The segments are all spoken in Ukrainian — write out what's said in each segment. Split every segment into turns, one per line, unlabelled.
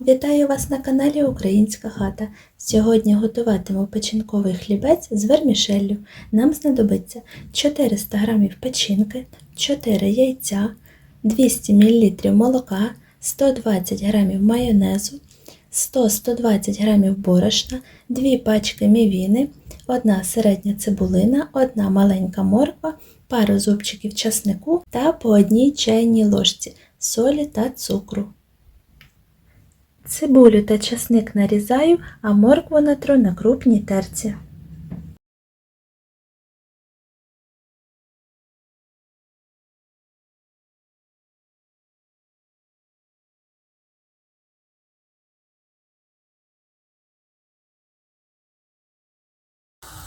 Вітаю вас на каналі Українська хата. Сьогодні готуватиму печінковий хлібець з вермішеллю. Нам знадобиться 400 г печінки, 4 яйця, 200 мл молока, 120 г майонезу, 100-120 г борошна, 2 пачки мівіни, 1 середня цибулина, 1 маленька морква, пару зубчиків часнику та по одній чайній ложці солі та цукру. Цибулю та часник нарізаю, а моркву натру на крупній терці.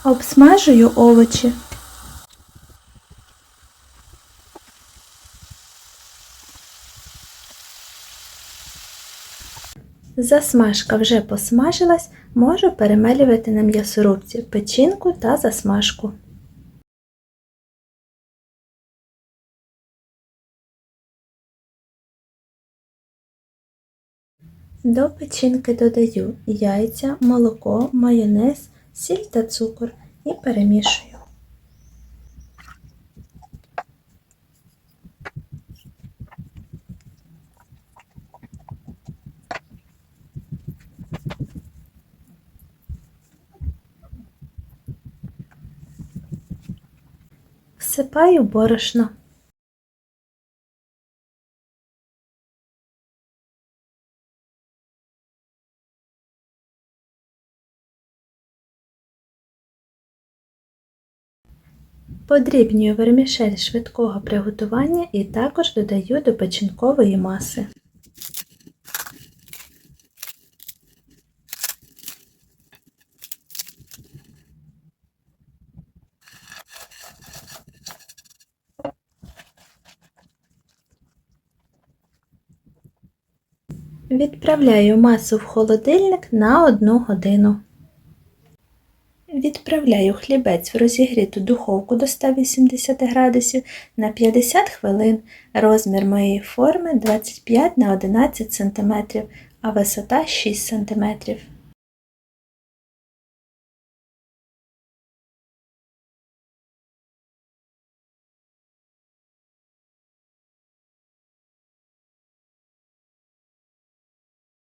Обсмажую овочі. Засмажка вже посмажилась, можу перемелювати на м'ясорубці печінку та засмажку. До печінки додаю яйця, молоко, майонез, сіль та цукор і перемішую. Всипаю борошно. Подрібнюю вермішель швидкого приготування і також додаю до печінкової маси. Відправляю масу в холодильник на 1 годину. Відправляю хлібець в розігріту духовку до 180 градусів на 50 хвилин. Розмір моєї форми 25 на 11 см, а висота 6 см.